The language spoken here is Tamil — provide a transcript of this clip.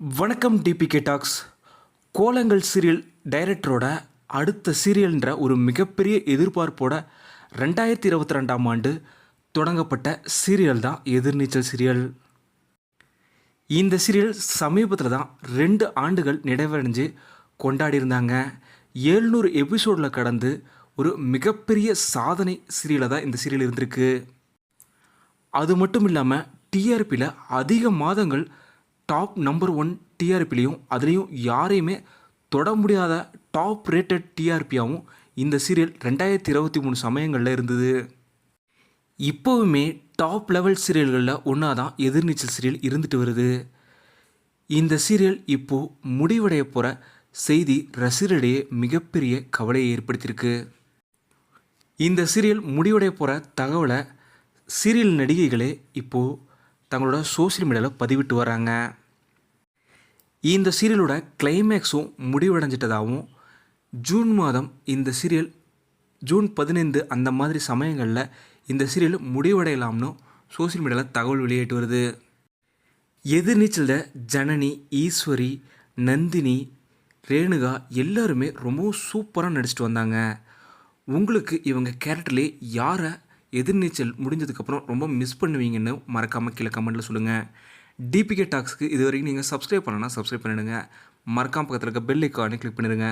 வணக்கம் டிபிகே டாக்ஸ் கோலங்கள் சீரியல் டைரக்டரோட அடுத்த சீரியல்ன்ற ஒரு மிகப்பெரிய எதிர்பார்ப்போட ரெண்டாயிரத்தி இருபத்தி ரெண்டாம் ஆண்டு தொடங்கப்பட்ட சீரியல் தான் எதிர்நீச்சல் சீரியல். இந்த சீரியல் சமீபத்தில் தான் ரெண்டு ஆண்டுகள் நிறைவடைஞ்சு கொண்டாடியிருந்தாங்க. ஏழ்நூறு எபிசோடில் கடந்து ஒரு மிகப்பெரிய சாதனை சீரியலாக தான் இந்த சீரியல் இருந்திருக்கு. அது மட்டும் இல்லாமல் டிஆர்பியில் அதிக மாதங்கள் டாப் நம்பர் ஒன் டிஆர்பிலையும் அதுலேயும் யாரையுமே தொட முடியாத டாப் ரேட்டட் டிஆர்பியாகவும் இந்த சீரியல் ரெண்டாயிரத்தி இருபத்தி மூணு சமயங்களில் இருந்தது. இப்போவுமே டாப் லெவல் சீரியல்களில் ஒன்றா தான் எதிர்நீச்சல் சீரியல் இருந்துட்டு வருது. இந்த சீரியல் இப்போது முடிவடைய போகிற செய்தி ரசிகர்களிடையே மிகப்பெரிய கவலையை ஏற்படுத்தியிருக்கு. இந்த சீரியல் முடிவடைய போகிற தகவலை சீரியல் நடிகைகளே இப்போது தங்களோட சோஷியல் மீடியாவில் பதிவிட்டு வராங்க. இந்த சீரியலோட கிளைமேக்ஸும் முடிவடைஞ்சிட்டதாகவும் ஜூன் மாதம் இந்த சீரியல் ஜூன் பதினைந்து அந்த மாதிரி சமயங்களில் இந்த சீரியல் முடிவடையலாம்னு சோஷியல் மீடியாவில் தகவல் வெளியிட்டு வருது. எதிர்நீச்சலில் ஜனனி ஈஸ்வரி நந்தினி ரேணுகா எல்லாருமே ரொம்பவும் சூப்பராக நடிச்சிட்டு வந்தாங்க. உங்களுக்கு இவங்க கேரக்டர்லேயே யாரை எதிர்நீச்சல் முடிஞ்சதுக்கப்புறம் ரொம்ப மிஸ் பண்ணுவீங்கன்னு மறக்காமல் கீழே கமெண்ட்டில் சொல்லுங்கள் டிபிகே டாக்ஸ்க்கு இது வரைக்கும் நீங்கள் சப்ஸ்கிரைப் பண்ணலன்னா சப்ஸ்கிரைப் பண்ணிடுங்க. மறக்காம பக்கத்தில் இருக்க பெல் ஐக்கானே கிளிக் பண்ணிடுங்க.